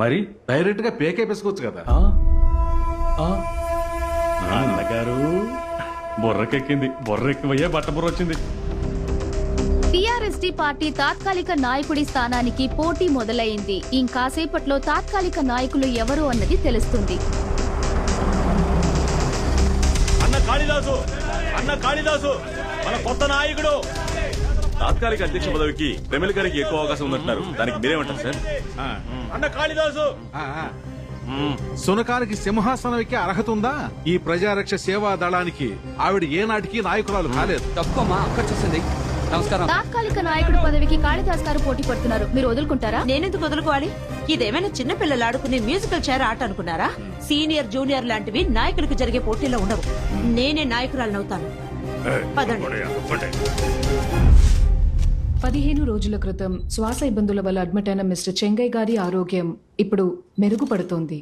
మరి? డైరెక్ట్గా పేకే పెసుకోవచ్చు కదా. ఆ? ఆ? అన్నగారు బుర్రకెక్కింది. బుర్ర ఎక్కువయ్యే బట్ట బుర్ర వచ్చింది టీఆర్ఎస్డీ పార్టీ తాత్కాలిక నాయకుడి స్థానానికి పోటీ మొదలైంది. ఇంకాసేపట్లో తాత్కాలిక నాయకులు ఎవరు అన్నది తెలుస్తుంది. అన్న కాళిదాసు! అన్న కాళిదాసు! మన కొత్త నాయకుడు! తాత్కాలిక అధ్యక్ష పదవికి రెమెల్ గారికి ఎక్కువ అవకాశం ఉందంటున్నారు. దానికి మీరేమంటారు సార్? అన్న కాళిదాసు. సునకానికి సింహాసనం ఎక్కే అర్హత ఉందా? ఈ ప్రజారక్ష సేవా దళానికి ఆవిడ ఏనాటికి నాయకురాలు కాలేదు. తక్కువ మా అక్క చూసింది. నమస్కారం. తాత్కాలిక నాయకుడు పదవికి కాళిదాస్ గారు పోటీ పడుతున్నారు. మీరు వదులుకుంటారా? నేనెందుకు వదులుకోవాలి? ఇదేమైనా చిన్న పిల్లలు ఆడుకునే మ్యూజికల్ చైర్ ఆట అనుకున్నారా? సీనియర్ జూనియర్ లాంటివి నాయకులకు జరిగే పోటీలో ఉండవు. నేనే నాయకురాలనవుతాను. పదండి. పదిహేను రోజుల క్రితం శ్వాస ఇబ్బందుల వల్ల అడ్మిట్ అయిన మిస్టర్ చెంగై గారి ఆరోగ్యం ఇప్పుడు మెరుగుపడుతోంది.